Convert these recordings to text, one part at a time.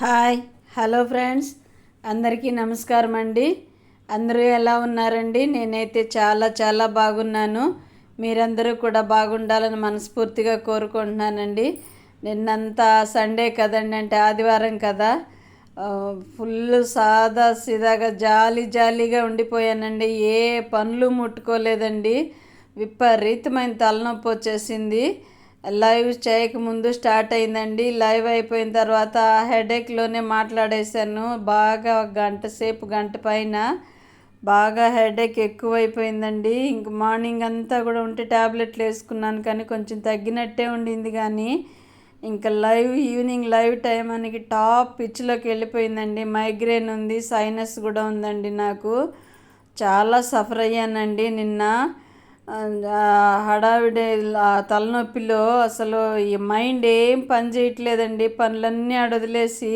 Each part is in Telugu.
Hi hello friends. అందరికీ నమస్కారం అండి. అందరూ ఎలా ఉన్నారండి? నేనైతే చాలా చాలా బాగున్నాను. మీరందరూ కూడా బాగుండాలని మనస్ఫూర్తిగా కోరుకుంటున్నానండి. నిన్నంతా సండే కదండి అంటే ఆదివారం కదా. ఫుల్ సాదా సీదాగా జాలి జాలీగా ఉండిపోయానండి. ఏ పనులు ముట్టుకోలేదండి. విపరీతమైన తలనొప్పి వచ్చేసింది. లైవ్ చేయకముందు స్టార్ట్ అయిందండి. లైవ్ అయిపోయిన తర్వాత హెడేక్లోనే మాట్లాడేశాను. బాగా గంట సేపు గంట పైన బాగా హెడేక్ ఎక్కువైపోయిందండి. ఇంక మార్నింగ్ అంతా కూడా ఉంటే ట్యాబ్లెట్లు వేసుకున్నాను కానీ కొంచెం తగ్గినట్టే ఉండింది కానీ ఇంకా లైవ్ ఈవినింగ్ లైవ్ టైం అనేది టాప్ పిచ్లోకి వెళ్ళిపోయిందండి. మైగ్రేన్ ఉంది సైనస్ కూడా ఉందండి నాకు. చాలా సఫర్ అయ్యానండి నిన్న. హడావిడి తలనొప్పిలో అసలు ఈ మైండ్ ఏం పని చేయట్లేదండి. పనులన్నీ ఆడ వదిలేసి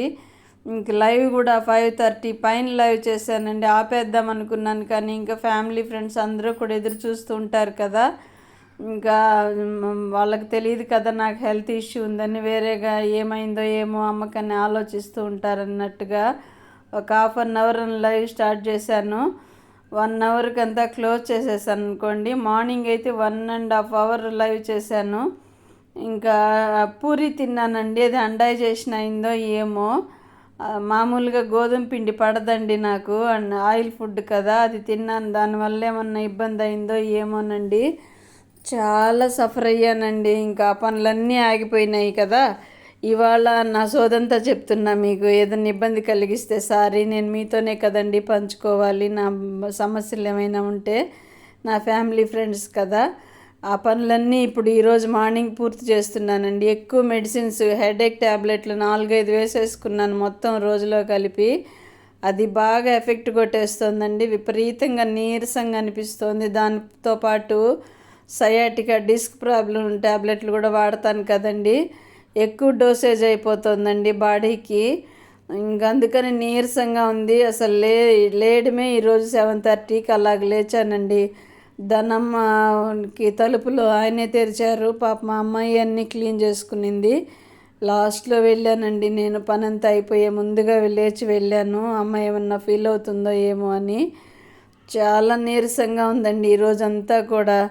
ఇంక లైవ్ కూడా ఫైవ్ థర్టీ పైన లైవ్ చేశానండి. ఆపేద్దాం అనుకున్నాను కానీ ఇంకా ఫ్యామిలీ ఫ్రెండ్స్ అందరూ కూడా ఎదురు చూస్తూ ఉంటారు కదా. ఇంకా వాళ్ళకి తెలియదు కదా నాకు హెల్త్ ఇష్యూ ఉందని వేరేగా ఏమైందో ఏమో అమ్మకని ఆలోచిస్తూ ఉంటారన్నట్టుగా ఒక half an hour live start చేశాను. వన్ అవర్కి అంతా క్లోజ్ చేసేసాను అనుకోండి. మార్నింగ్ అయితే one and half hour live చేశాను. ఇంకా పూరి తిన్నానండి. అది అండైజేషన్ అయిందో ఏమో. మామూలుగా గోధుమ పిండి పడదండి నాకు. అండ్ ఆయిల్ ఫుడ్ కదా అది తిన్నాను. దానివల్ల ఏమన్నా ఇబ్బంది అయిందో ఏమోనండి. చాలా సఫర్ అయ్యానండి. ఇంకా పనులన్నీ ఆగిపోయినాయి కదా. ఇవాళ నా సోదంతా చెప్తున్నా మీకు. ఏదైనా ఇబ్బంది కలిగిస్తే సారీ నేను మీతోనే కదండి పంచుకోవాలి. నా సమస్యలు ఏమైనా ఉంటే నా ఫ్యామిలీ ఫ్రెండ్స్ కదా. ఆ పనులన్నీ ఇప్పుడు ఈరోజు మార్నింగ్ పూర్తి చేస్తున్నానండి. ఎక్కువ మెడిసిన్స్ హెడేక్ ట్యాబ్లెట్లు నాలుగైదు వేసేసుకున్నాను మొత్తం రోజులో కలిపి. అది బాగా ఎఫెక్ట్ కొట్టేస్తుందండి. విపరీతంగా నీరసంగా అనిపిస్తుంది. దానితో పాటు సయాటిక డిస్క్ ప్రాబ్లం ట్యాబ్లెట్లు కూడా వాడతాను కదండి. ఎక్కువ డోసేజ్ అయిపోతుందండి బాడీకి. ఇంక అందుకని నీరసంగా ఉంది. అసలు లే లేడమే ఈరోజు సెవెన్ థర్టీకి అలాగ లేచానండి. ధనమ్మకి తలుపులు ఆయనే తెరిచారు. పాప మా అమ్మాయి అన్నీ క్లీన్ చేసుకునింది. లాస్ట్లో వెళ్ళానండి. నేను పనంతా అయిపోయే ముందుగా లేచి వెళ్ళాను. అమ్మ ఏమన్నా ఫీల్ అవుతుందో ఏమో అని. చాలా నీరసంగా ఉందండి ఈరోజంతా కూడా.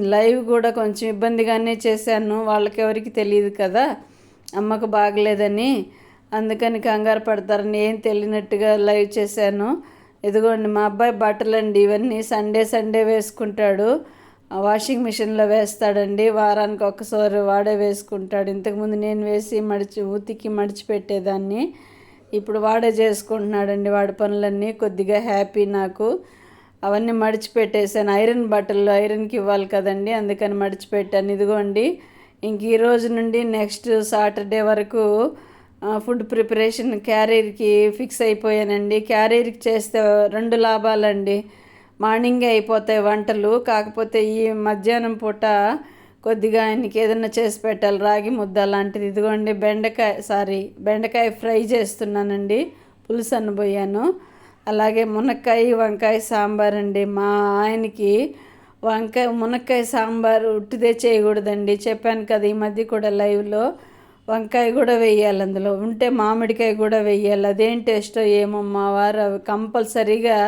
లైవ్ కూడా కొంచెం ఇబ్బందిగానే చేశాను. వాళ్ళకి ఎవరికి తెలియదు కదా. అమ్మకు బాగలేదని. అందుకని కంగారు పడతారని ఏం తెలియనట్టుగా లైవ్ చేశాను. ఇదిగోండి మా అబ్బాయి బట్టలు అండి ఇవన్నీ సండే సండే వేసుకుంటాడు. వాషింగ్ మిషన్లో వేస్తాడండి. వారానికి ఒక్కసారి వాడే వేసుకుంటాడు. ఇంతకుముందు నేను వేసి మడిచి ఉతికి మడిచిపెట్టేదాన్ని. ఇప్పుడు వాడే చేసుకుంటున్నాడండి వాడి పనులన్నీ. కొద్దిగా హ్యాపీ నాకు. అవన్నీ మడిచిపెట్టేసాను. ఐరన్ బట్టలు ఐరన్కి ఇవ్వాలి కదండి అందుకని మడిచిపెట్టాను. ఇదిగోండి ఇంక ఈ రోజు నుండి నెక్స్ట్ సాటర్డే వరకు ఫుడ్ ప్రిపరేషన్ క్యారీర్కి ఫిక్స్ అయిపోయానండి. క్యారీర్కి చేస్తే రెండు లాభాలండి. మార్నింగే అయిపోతాయి వంటలు కాకపోతే ఈ మధ్యాహ్నం పూట కొద్దిగా ఆయనకి ఏదైనా చేసి పెట్టాలి రాగి ముద్ద లాంటిది. ఇదిగోండి బెండకాయ సారీ బెండకాయ ఫ్రై చేస్తున్నానండి. పులుసు అనబోయాను అలాగే మునక్కాయ వంకాయ సాంబార్ అండి. మా ఆయనకి వంకాయ మునక్కాయ సాంబార్ ఉట్టిదే చేయకూడదండి. చెప్పాను కదా ఈ మధ్య కూడా లైవ్లో వంకాయ కూడా వేయాలి అందులో. ఉంటే మామిడికాయ కూడా వేయాలి. అదేం టేస్టో ఏమో మా వారు అవి కంపల్సరీగా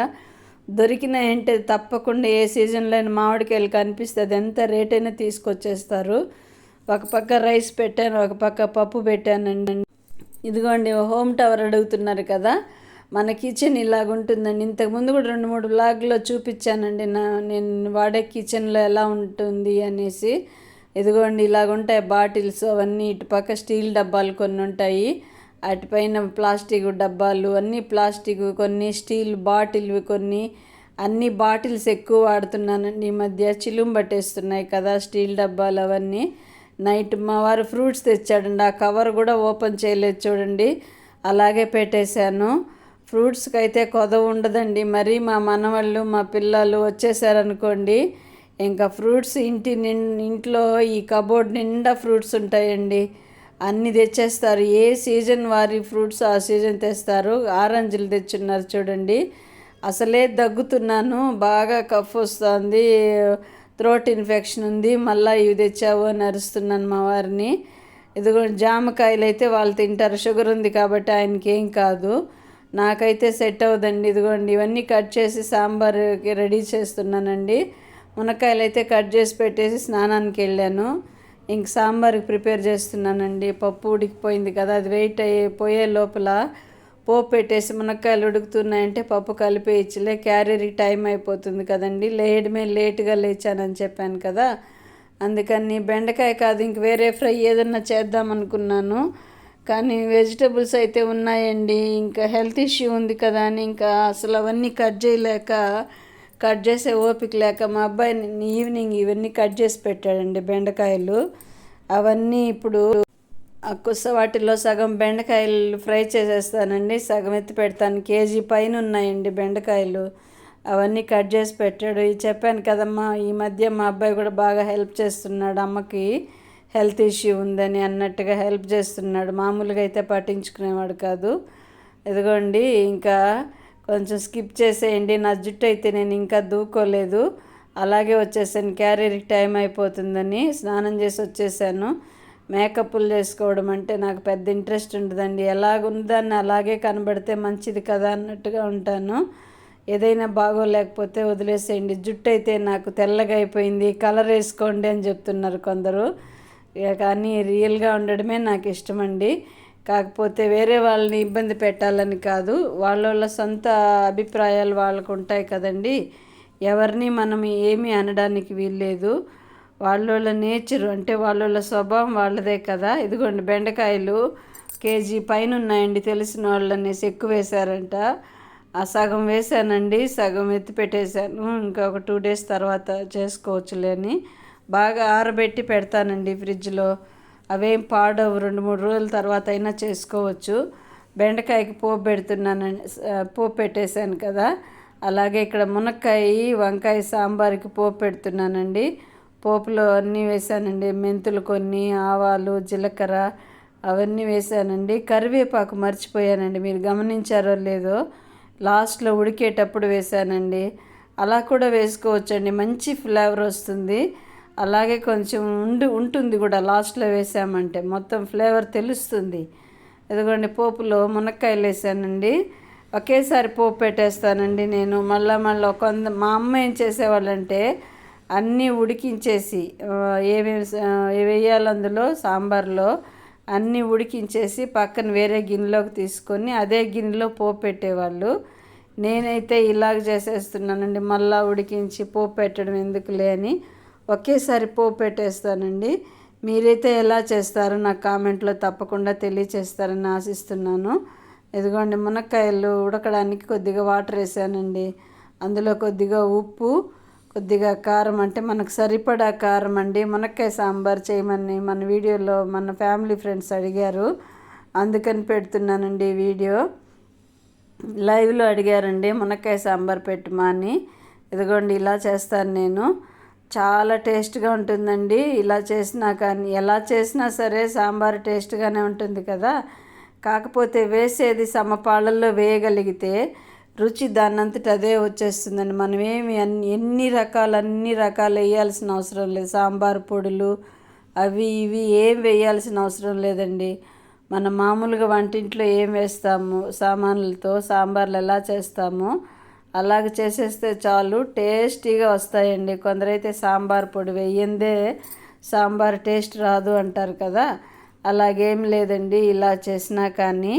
దొరికినాయంటే తప్పకుండా ఏ సీజన్లో అయినా మామిడికాయలు కనిపిస్తుంది. ఎంత రేట్ అయినా తీసుకొచ్చేస్తారు. ఒక పక్క రైస్ పెట్టాను ఒక పక్క పప్పు పెట్టానండి. ఇదిగోండి హోమ్ టవర్ అడుగుతున్నారు కదా. మన కిచెన్ ఇలాగుంటుందండి ఇంతకుముందు కూడా రెండు మూడు బ్లాగ్లో చూపించానండి. నా నేను వాడే కిచెన్లో ఎలా ఉంటుంది అనేసి. ఇదిగోండి ఇలాగుంటాయి బాటిల్స్ అవన్నీ. ఇటుపక్క స్టీల్ డబ్బాలు కొన్ని ఉంటాయి. అటుపైన ప్లాస్టిక్ డబ్బాలు అన్నీ ప్లాస్టిక్ కొన్ని స్టీల్ బాటిల్వి కొన్ని. అన్ని బాటిల్స్ ఎక్కువ వాడుతున్నానండి. ఈ మధ్య చిలుం పట్టేస్తున్నాయి కదా స్టీల్ డబ్బాలు అవన్నీ. నైట్ మా వారు ఫ్రూట్స్ తెచ్చాడండి. ఆ కవర్ కూడా ఓపెన్ చేయలేదు చూడండి. అలాగే పెట్టేశాను. ఫ్రూట్స్కి అయితే కొదవ ఉండదండి. మరి మా మనవాళ్ళు మా పిల్లలు వచ్చేసారనుకోండి ఇంకా ఫ్రూట్స్ ఇంటి నిం ఇంట్లో ఈ కబోర్డ్ నిండా ఫ్రూట్స్ ఉంటాయండి. అన్నీ తెచ్చేస్తారు. ఏ సీజన్ వారి ఫ్రూట్స్ ఆ సీజన్ తెస్తారు. ఆరెంజ్లు తెచ్చున్నారు చూడండి. అసలే దగ్గుతున్నాను. బాగా కఫ్ వస్తుంది. థ్రోట్ ఇన్ఫెక్షన్ ఉంది. మళ్ళీ ఇవి తెచ్చావు అని అరుస్తున్నాను మా వారిని. ఇదిగో జామకాయలు అయితే వాళ్ళు తింటారు. షుగర్ ఉంది కాబట్టి ఆయనకి ఏం కాదు. నాకైతే సెట్ అవ్వదండి. ఇదిగోండి ఇవన్నీ కట్ చేసి సాంబార్కి రెడీ చేస్తున్నానండి. మునక్కాయలు అయితే కట్ చేసి పెట్టేసి స్నానానికి వెళ్ళాను. ఇంక సాంబార్కి ప్రిపేర్ చేస్తున్నానండి. పప్పు ఉడికిపోయింది కదా అది వెయిట్ అయ్యి పోయే లోపల పోపు పెట్టేసి మునక్కాయలు ఉడుకుతున్నాయంటే పప్పు కలిపేయచ్చులే క్యారీకి టైం అయిపోతుంది కదండి. లేయడమే లేటుగా లేచానని చెప్పాను కదా. అందుకని బెండకాయ కాదు ఇంక వేరే ఫ్రై ఏదన్నా చేద్దాం అనుకున్నాను కానీ వెజిటబుల్స్ అయితే ఉన్నాయండి. ఇంకా హెల్త్ ఇష్యూ ఉంది కదా అని ఇంకా అసలు అవన్నీ కట్ చేయలేక కట్ చేసే ఓపిక లేక మా అబ్బాయి ఈవినింగ్ ఇవన్నీ కట్ చేసి పెట్టాడండి బెండకాయలు. అవన్నీ ఇప్పుడు ఆ కుస్స వాటిలో సగం బెండకాయలు ఫ్రై చేసేస్తానండి. సగం ఎత్తి పెడతాను. కేజీ పైన ఉన్నాయండి బెండకాయలు. అవన్నీ కట్ చేసి పెట్టాడు. చెప్పాను కదమ్మా ఈ మధ్య మా అబ్బాయి కూడా బాగా హెల్ప్ చేస్తున్నాడు అమ్మకి. హెల్త్ ఇష్యూ ఉందని అన్నట్టుగా హెల్ప్ చేస్తున్నాడు. మామూలుగా అయితే పట్టించుకునేవాడు కాదు. ఇదిగోండి ఇంకా కొంచెం స్కిప్ చేసేయండి. నా జుట్టు అయితే నేను ఇంకా దూకోలేదు. అలాగే వచ్చేసాను. క్యారీర్కి టైం అయిపోతుందని స్నానం చేసి వచ్చేసాను. మేకప్లు చేసుకోవడం అంటే నాకు పెద్ద ఇంట్రెస్ట్ ఉంటుందండి ఎలాగుందని అలాగే కనబడితే మంచిది కదా అన్నట్టుగా ఉంటాను. ఏదైనా బాగోలేకపోతే వదిలేసేయండి. జుట్టు అయితే నాకు తెల్లగా అయిపోయింది. కలర్ వేసుకోండి అని చెప్తున్నారు కొందరు. కానీ రియల్గా ఉండడమే నాకు ఇష్టమండి. కాకపోతే వేరే వాళ్ళని ఇబ్బంది పెట్టాలని కాదు. వాళ్ళ వాళ్ళ సొంత అభిప్రాయాలు వాళ్ళకు ఉంటాయి కదండి. ఎవరిని మనం ఏమీ అనడానికి వీల్లేదు. వాళ్ళ నేచర్ అంటే వాళ్ళ స్వభావం వాళ్ళదే కదా. ఇదిగోండి బెండకాయలు కేజీ పైన ఉన్నాయండి తెలిసిన వాళ్ళని ఎక్కువ వేశారంట. ఆ సగం వేసానండి సగం ఎత్తి పెట్టేశాను. ఇంకా ఒక టూ డేస్ తర్వాత చేసుకోవచ్చులే అని. బాగా ఆరబెట్టి పెడతానండి ఫ్రిడ్జ్లో. అవేం పాడవు. రెండు మూడు రోజుల తర్వాత అయినా చేసుకోవచ్చు. బెండకాయకి పోపు పెడుతున్నానండి పోపు పెట్టేశాను కదా. అలాగే ఇక్కడ మునక్కాయ వంకాయ సాంబార్కి పోపు పెడుతున్నానండి. పోపులో అన్నీ వేసానండి మెంతులు కొన్ని ఆవాలు జీలకర్ర అవన్నీ వేసానండి కరివేపాకు మర్చిపోయానండి. మీరు గమనించారో లేదో లాస్ట్లో ఉడికేటప్పుడు వేసానండి అలా కూడా వేసుకోవచ్చండి. మంచి ఫ్లేవర్ వస్తుంది. అలాగే కొంచెం ఉండి ఉంటుంది కూడా. లాస్ట్లో వేసామంటే మొత్తం ఫ్లేవర్ తెలుస్తుంది. ఇదిగోండి పోపులో మునక్కాయలు వేసానండి. ఒకేసారి పోపు పెట్టేస్తానండి నేను. మళ్ళీ మళ్ళీ కొంత మా అమ్మ ఏం చేసేవాళ్ళంటే అన్నీ ఉడికించేసి ఏమేమి వేయాలి అందులో? సాంబార్లో అన్నీ ఉడికించేసి పక్కన వేరే గిన్నెలోకి తీసుకొని అదే గిన్నెలో పోపు పెట్టేవాళ్ళు. నేనైతే ఇలాగ చేసేస్తున్నానండి. మళ్ళా ఉడికించి పోపు పెట్టడం ఎందుకులే అని. ఒకేసారి పోపు పెట్టేస్తానండి. మీరైతే ఎలా చేస్తారో నాకు కామెంట్లో తప్పకుండా తెలియచేస్తారని ఆశిస్తున్నాను. ఇదిగోండి మునక్కాయలు ఉడకడానికి కొద్దిగా వాటర్ వేసానండి. అందులో కొద్దిగా ఉప్పు కొద్దిగా కారం అంటే మనకు సరిపడా కారం అండి. మునక్కాయ సాంబార్ చేయమని మన వీడియోలో మన ఫ్యామిలీ ఫ్రెండ్స్ అడిగారు. అందుకని పెడుతున్నానండి వీడియో. లైవ్లో అడిగారండి మునక్కాయ సాంబార్ పెట్టుమా అని ఇదిగోండి ఇలా చేస్తాను నేను. చాలా టేస్ట్గా ఉంటుందండి. ఇలా చేసినా కానీ ఎలా చేసినా సరే సాంబార్ టేస్ట్గానే ఉంటుంది కదా. కాకపోతే వేసేది సమపాళ్ళల్లో వేయగలిగితే రుచి దాన్నంతట అదే వచ్చేస్తుందండి. మనం ఏమి అన్ని ఎన్ని రకాలు అన్ని రకాలు వేయాల్సిన అవసరం లేదు. సాంబార్ పొడులు అవి ఇవి ఏం వేయాల్సిన అవసరం లేదండి. మన మామూలుగా వంటింట్లో ఏం వేస్తాము? సామాన్లతో సాంబార్లు ఎలా చేస్తామో? అలాగ చేసేస్తే చాలు టేస్టీగా వస్తాయండి. కొందరైతే సాంబార్ పొడి వేయందే సాంబార్ టేస్ట్ రాదు అంటారు కదా. అలాగేం లేదండి ఇలా చేసినా కానీ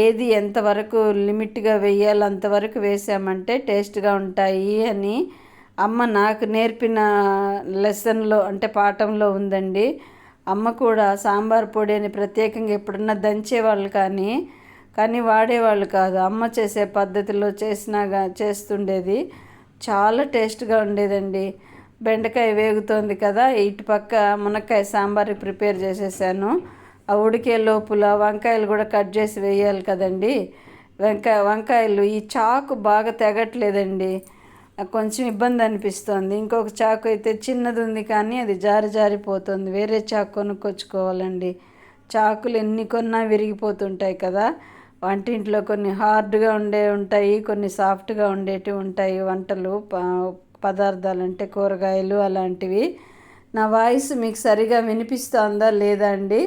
ఏది ఎంతవరకు లిమిట్గా వేయాలో అంతవరకు వేసామంటే టేస్ట్గా ఉంటాయి అని అమ్మ నాకు నేర్పిన లెసన్లో అంటే పాఠంలో ఉందండి. అమ్మ కూడా సాంబార్ పొడి అని ప్రత్యేకంగా ఎప్పుడన్నా దంచేవాళ్ళు కానీ కానీ వాడేవాళ్ళు కాదు. అమ్మ చేసే పద్ధతిలో చేసినాగా చేస్తుండేది చాలా టేస్ట్గా ఉండేదండి. బెండకాయ వేగుతోంది కదా ఇటు పక్క మునక్కాయ సాంబార్కి ప్రిపేర్ చేసేసాను. ఆ ఉడికే లోపల వంకాయలు కూడా కట్ చేసి వేయాలి కదండి. వంకాయ వంకాయలు ఈ చాకు బాగా తెగట్లేదండి. కొంచెం ఇబ్బంది అనిపిస్తుంది. ఇంకొక చాకు అయితే చిన్నది ఉంది కానీ అది జారి జారిపోతుంది. వేరే చాకు కొనుక్కొచ్చుకోవాలండి. చాకులు ఎన్ని కొన్నా విరిగిపోతుంటాయి కదా. వంటింట్లో కొన్ని హార్డ్గా ఉండే ఉంటాయి కొన్ని సాఫ్ట్గా ఉండేటివి ఉంటాయి. వంటలు పదార్థాలు అంటే కూరగాయలు అలాంటివి. నా వాయిస్ మీకు సరిగా వినిపిస్తుందా లేదా అండి?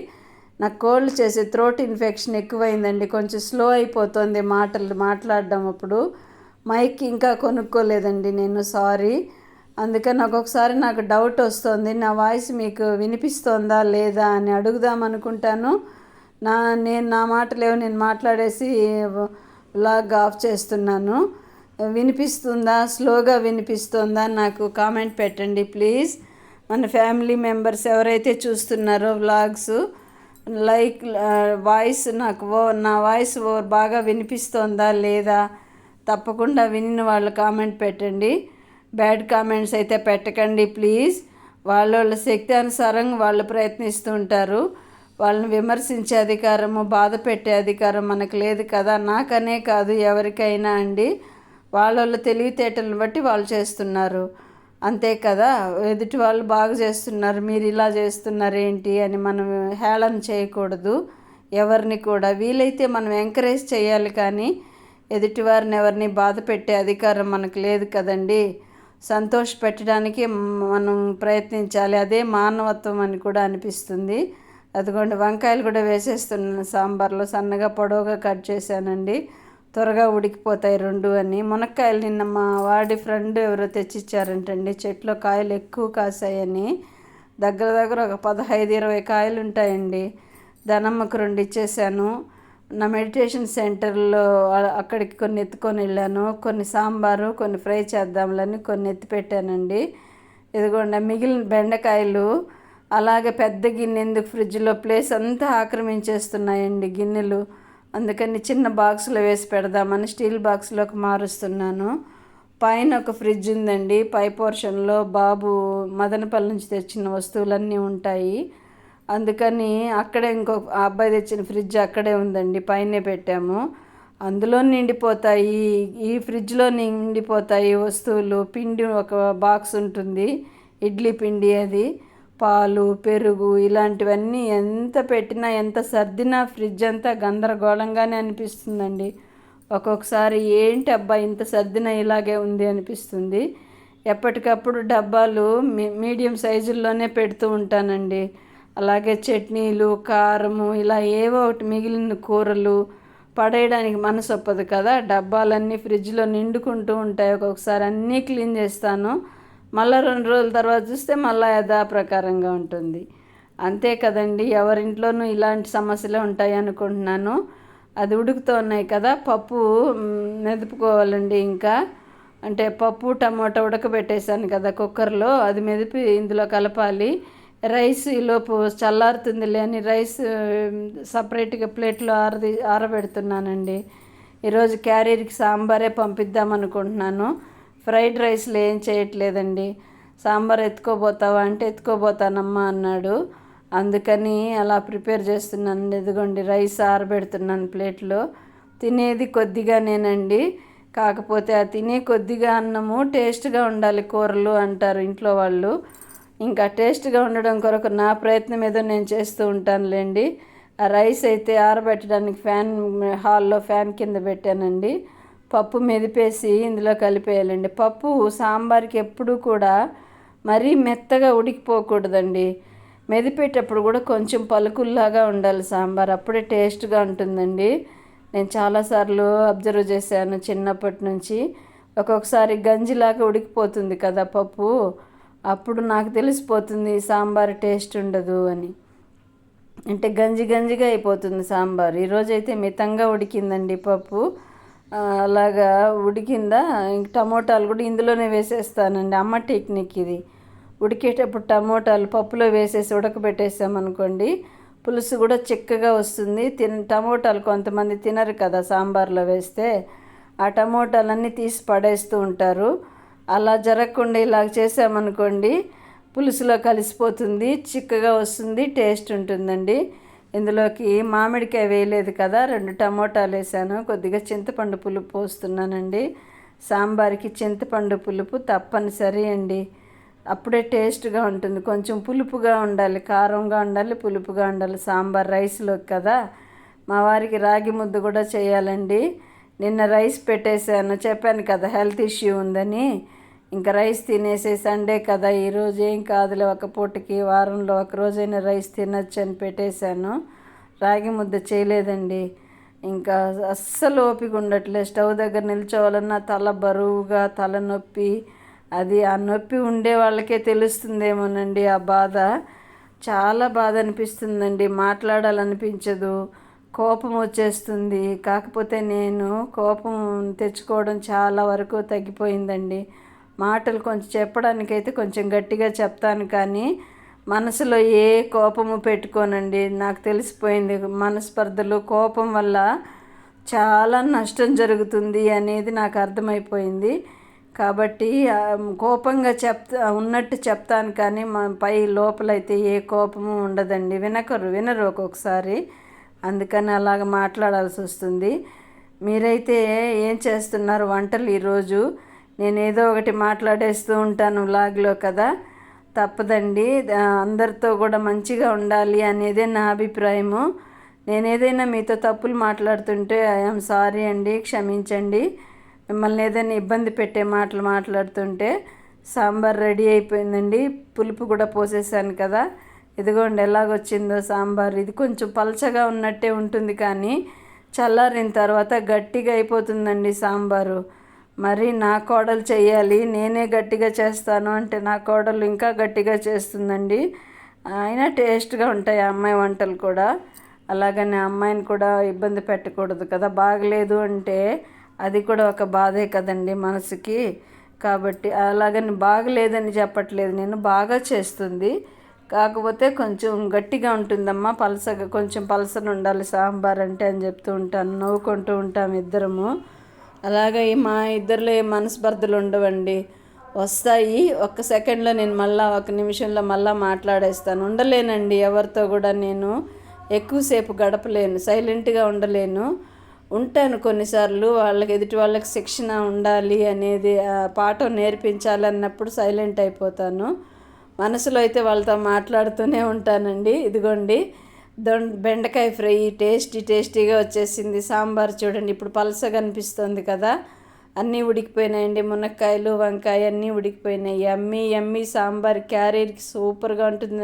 నాకు కోల్డ్ చేసి థ్రోట్ ఇన్ఫెక్షన్ ఎక్కువైందండి. కొంచెం స్లో అయిపోతుంది మాటలు మాట్లాడడం అప్పుడు. మైక్ ఇంకా కొనుక్కోలేదండి నేను సారీ. అందుకని ఒక్కొక్కసారి నాకు డౌట్ వస్తుంది. నా వాయిస్ మీకు వినిపిస్తోందా లేదా అని అడుగుదాం అనుకుంటాను. నా నేను నా మాటలేవో నేను మాట్లాడేసి లాగ్ ఆఫ్ చేస్తున్నాను. వినిపిస్తుందా? స్లోగా వినిపిస్తుందా? నాకు కామెంట్ పెట్టండి ప్లీజ్ మన ఫ్యామిలీ మెంబర్స్ ఎవరైతే చూస్తున్నారో వ్లాగ్స్ లైక్ వాయిస్ నాకు ఓ నా వాయిస్ ఓ బాగా వినిపిస్తోందా లేదా? తప్పకుండా వినిన వాళ్ళు కామెంట్ పెట్టండి. బ్యాడ్ కామెంట్స్ అయితే పెట్టకండి ప్లీజ్ వాళ్ళ వాళ్ళ శక్తి అనుసారం వాళ్ళు ప్రయత్నిస్తుంటారు. ఉంటారు వాళ్ళని విమర్శించే అధికారము బాధ పెట్టే అధికారం మనకు లేదు కదా? నాకనే కాదు ఎవరికైనా అండి. వాళ్ళ వాళ్ళ తెలివితేటలను బట్టి వాళ్ళు చేస్తున్నారు. అంతే కదా? ఎదుటి వాళ్ళు బాగా చేస్తున్నారు మీరు ఇలా చేస్తున్నారు ఏంటి అని మనం హేళన చేయకూడదు. ఎవరిని కూడా. వీలైతే మనం ఎంకరేజ్ చేయాలి కానీ ఎదుటివారిని ఎవరిని బాధ పెట్టే అధికారం మనకు లేదు కదండి. సంతోష పెట్టడానికి మనం ప్రయత్నించాలి. అదే మానవత్వం అని కూడా అనిపిస్తుంది. అదిగోండి వంకాయలు కూడా వేసేస్తున్నాను. సాంబార్లో సన్నగా పొడవుగా కట్ చేశానండి. త్వరగా ఉడికిపోతాయి రెండు అని. మునక్కాయలు నిన్న మా వాడి ఫ్రెండ్ ఎవరో తెచ్చిచ్చారంటండి. చెట్లో కాయలు ఎక్కువ కాసాయని. దగ్గర దగ్గర ఒక పదహైదు ఇరవై కాయలు ఉంటాయండి. ధనమ్మకు రెండు ఇచ్చేసాను నా మెడిటేషన్ సెంటర్లో అక్కడికి కొన్ని ఎత్తుకొని వెళ్ళాను. కొన్ని సాంబారు కొన్ని ఫ్రై చేద్దాంలని కొన్ని ఎత్తి పెట్టానండి ఇదిగోండి మిగిలిన బెండకాయలు అలాగే పెద్ద గిన్నె ఎందుకు ఫ్రిడ్జ్లో? ప్లేస్ అంతా ఆక్రమించేస్తున్నాయండి గిన్నెలు. అందుకని చిన్న బాక్స్లో వేసి పెడదామని స్టీల్ బాక్స్లోకి మారుస్తున్నాను. పైన ఒక ఫ్రిడ్జ్ ఉందండి. పై పోర్షన్లో బాబు మదనపల్లి నుంచి తెచ్చిన వస్తువులన్నీ ఉంటాయి. అందుకని అక్కడే ఇంకో అబ్బాయి తెచ్చిన ఫ్రిడ్జ్ అక్కడే ఉందండి. పైనే పెట్టాము. అందులో నిండిపోతాయి. ఈ ఫ్రిడ్జ్లో నిండిపోతాయి వస్తువులు. పిండి ఒక బాక్స్ ఉంటుంది. ఇడ్లీ పిండి అది. పాలు పెరుగు ఇలాంటివన్నీ ఎంత పెట్టినా ఎంత సర్దినా ఫ్రిడ్జ్ అంతా గందరగోళంగానే అనిపిస్తుందండి. ఒక్కొక్కసారి ఏంటి అబ్బా ఇంత సర్దిన ఇలాగే ఉంది అనిపిస్తుంది. ఎప్పటికప్పుడు డబ్బాలు మీడియం సైజుల్లోనే పెడుతూ ఉంటానండి. అలాగే చట్నీలు కారము ఇలా ఏవో ఒకటి మిగిలిన కూరలు పడేయడానికి మనసు ఒప్పదు కదా. డబ్బాలన్నీ ఫ్రిడ్జ్లో నిండుకుంటూ ఉంటాయి. ఒక్కొక్కసారి అన్నీ క్లీన్ చేస్తాను. మళ్ళీ రెండు రోజుల తర్వాత చూస్తే మళ్ళీ యథాప్రకారంగా ఉంటుంది. అంతే కదండి ఎవరింట్లోనూ ఇలాంటి సమస్యలే ఉంటాయి అనుకుంటున్నాను. అది ఉడుకుతూ ఉన్నాయి కదా పప్పు మెదుపుకోవాలండి ఇంకా. అంటే పప్పు టమాటా ఉడకబెట్టేశాను కదా కుక్కర్లో అది మెదిపి ఇందులో కలపాలి. రైస్ ఈలోపు చల్లారుతుందిలే అని రైస్ సపరేట్గా ప్లేట్లో ఆరది ఆరబెడుతున్నానండి. ఈరోజు క్యారీర్కి సాంబారే పంపిద్దాం అనుకుంటున్నాను ఫ్రైడ్ రైస్లు ఏం చేయట్లేదండి. సాంబార్ ఎత్తుకోబోతావా అంటే ఎత్తుకోబోతానమ్మా అన్నాడు. అందుకని అలా ప్రిపేర్ చేస్తున్నాను. ఎదుగోండి రైస్ ఆరబెడుతున్నాను ప్లేట్లో. తినేది కొద్దిగానేనండి. కాకపోతే ఆ తినే కొద్దిగా అన్నము టేస్ట్గా ఉండాలి కూరలు అంటారు ఇంట్లో వాళ్ళు. ఇంకా టేస్ట్గా ఉండడం కొరకు నా ప్రయత్నం ఏదో నేను చేస్తూ ఉంటానులేండి. ఆ రైస్ అయితే ఆరబెట్టడానికి ఫ్యాన్ హాల్లో ఫ్యాన్ కింద పెట్టానండి. పప్పు మెదిపేసి ఇందులో కలిపేయాలండి. పప్పు సాంబార్కి ఎప్పుడూ కూడా మరీ మెత్తగా ఉడికిపోకూడదండి. మెదిపేటప్పుడు కూడా కొంచెం పలుకుల్లాగా ఉండాలి సాంబార్. అప్పుడే టేస్ట్గా ఉంటుందండి. నేను చాలాసార్లు అబ్జర్వ్ చేశాను చిన్నప్పటి నుంచి. ఒక్కొక్కసారి గంజిలాగా ఉడికిపోతుంది కదా పప్పు. అప్పుడు నాకు తెలిసిపోతుంది సాంబార్ టేస్ట్ ఉండదు అని. అంటే గంజి గంజిగా అయిపోతుంది సాంబార్. ఈరోజైతే మితంగా ఉడికిందండి పప్పు. అలాగా ఉడికిందా ఇంక టమోటాలు కూడా ఇందులోనే వేసేస్తానండి. అమ్మ టెక్నిక్ ఇది. ఉడికేటప్పుడు టమోటాలు పప్పులో వేసేసి ఉడకబెట్టేసామనుకోండి పులుసు కూడా చిక్కగా వస్తుంది. తిన టమోటాలు కొంతమంది తినరు కదా సాంబార్లో వేస్తే. ఆ టమోటాలన్నీ తీసి పడేస్తూ ఉంటారు. అలా జరగకుండా ఇలా చేసామనుకోండి పులుసులో కలిసిపోతుంది చిక్కగా వస్తుంది టేస్ట్ ఉంటుందండి. ఇందులోకి మామిడికాయ వేయలేదు కదా రెండు టమోటాలు వేసాను. కొద్దిగా చింతపండు పులుపు పోస్తున్నానండి. సాంబార్కి చింతపండు పులుపు తప్పనిసరి అండి. అప్పుడే టేస్ట్గా ఉంటుంది. కొంచెం పులుపుగా ఉండాలి కారంగా ఉండాలి పులుపుగా ఉండాలి. సాంబార్ రైస్లో కదా. మా వారికి రాగి ముద్ద కూడా చేయాలండి. నిన్న రైస్ పెట్టేశాను. చెప్పాను కదా హెల్త్ ఇష్యూ ఉందని. ఇంకా రైస్ తినేసే సండే కదా ఈరోజు ఏం కాదులే ఒక పూటకి వారంలో ఒక రోజైనా రైస్ తినచ్చు అని పెట్టేశాను. రాగి ముద్ద చేయలేదండి. ఇంకా అస్సలు ఓపిక ఉండట్లేదు స్టవ్ దగ్గర నిల్చోవాలన్నా తల బరువుగా తలనొప్పి అది ఆ నొప్పి ఉండే వాళ్ళకే తెలుస్తుందేమోనండి ఆ బాధ. చాలా బాధ అనిపిస్తుందండి. మాట్లాడాలనిపించదు. కోపం వచ్చేస్తుంది. కాకపోతే నేను కోపం తెచ్చుకోవడం చాలా వరకు తగ్గిపోయిందండి. మాటలు కొంచెం చెప్పడానికైతే కొంచెం గట్టిగా చెప్తాను కానీ మనసులో ఏ కోపము పెట్టుకోనండి. నాకు తెలిసిపోయింది మనస్పర్ధలు కోపం వల్ల చాలా నష్టం జరుగుతుంది అనేది నాకు అర్థమైపోయింది. కాబట్టి కోపంగా చెప్తా ఉన్నట్టు చెప్తాను కానీ మా పై లోపలైతే ఏ కోపము ఉండదండి. వినకరు వినరు ఒక్కొక్కసారి. అందుకని అలాగ మాట్లాడాల్సి వస్తుంది. మీరైతే ఏం చేస్తున్నారు వంటలు ఈరోజు? నేను ఏదో ఒకటి మాట్లాడేస్తూ ఉంటాను వ్లాగ్లో కదా. తప్పదండి. అందరితో కూడా మంచిగా ఉండాలి అనేదే నా అభిప్రాయము. నేను ఏదైనా మీతో తప్పులు మాట్లాడుతుంటే ఐఎమ్ సారీ అండి క్షమించండి. మిమ్మల్ని ఏదైనా ఇబ్బంది పెట్టే మాటలు మాట్లాడుతుంటే సాంబార్ రెడీ అయిపోయిందండి. పులుపు కూడా పోసేసాను కదా. ఇదిగోండి ఎలాగొచ్చిందో సాంబార్. ఇది కొంచెం పలచగా ఉన్నట్టే ఉంటుంది కానీ చల్లారిన తర్వాత గట్టిగా అయిపోతుందండి సాంబారు. మరి నా కోడలు చేయాలి నేనే గట్టిగా చేస్తాను అంటే నా కోడలు ఇంకా గట్టిగా చేస్తుందండి. అయినా టేస్ట్గా ఉంటాయి అమ్మాయి వంటలు కూడా. అలాగని అమ్మాయిని కూడా ఇబ్బంది పెట్టకూడదు కదా. బాగలేదు అంటే అది కూడా ఒక బాధే కదండి మనసుకి. కాబట్టి అలాగని బాగలేదని చెప్పట్లేదు. నేను బాగా చేస్తుంది. కాకపోతే కొంచెం గట్టిగా ఉంటుందమ్మా పలసగా కొంచెం పలసన ఉండాలి సాంబార్ అంటే అని చెప్తూ ఉంటాను. నవ్వుకుంటూ ఉంటాం ఇద్దరము. అలాగే మా ఇద్దరిలో ఏ మనస్పర్ధలు ఉండవండి. వస్తాయి. ఒక్క సెకండ్లో నేను మళ్ళీ ఒక నిమిషంలో మళ్ళీ మాట్లాడేస్తాను. ఉండలేనండి. ఎవరితో కూడా నేను ఎక్కువసేపు గడపలేను. సైలెంట్గా ఉండలేను. ఉంటాను కొన్నిసార్లు. వాళ్ళకి ఎదుటి వాళ్ళకి శిక్షణ ఉండాలి అనేది పాఠం నేర్పించాలన్నప్పుడు సైలెంట్ అయిపోతాను. మనసులో అయితే వాళ్ళతో మాట్లాడుతూనే ఉంటానండి. ఇదిగోండి. బెండకాయ ఫ్రై టేస్టీ టేస్టీగా వచ్చేసింది. సాంబార్ చూడండి ఇప్పుడు పలసగా అనిపిస్తుంది కదా. అన్నీ ఉడికిపోయినాయండి. మునక్కాయలు వంకాయ అన్నీ ఉడికిపోయినాయి. ఎమ్మి ఎమ్మి సాంబార్. క్యారీర్కి సూపర్గా ఉంటుంది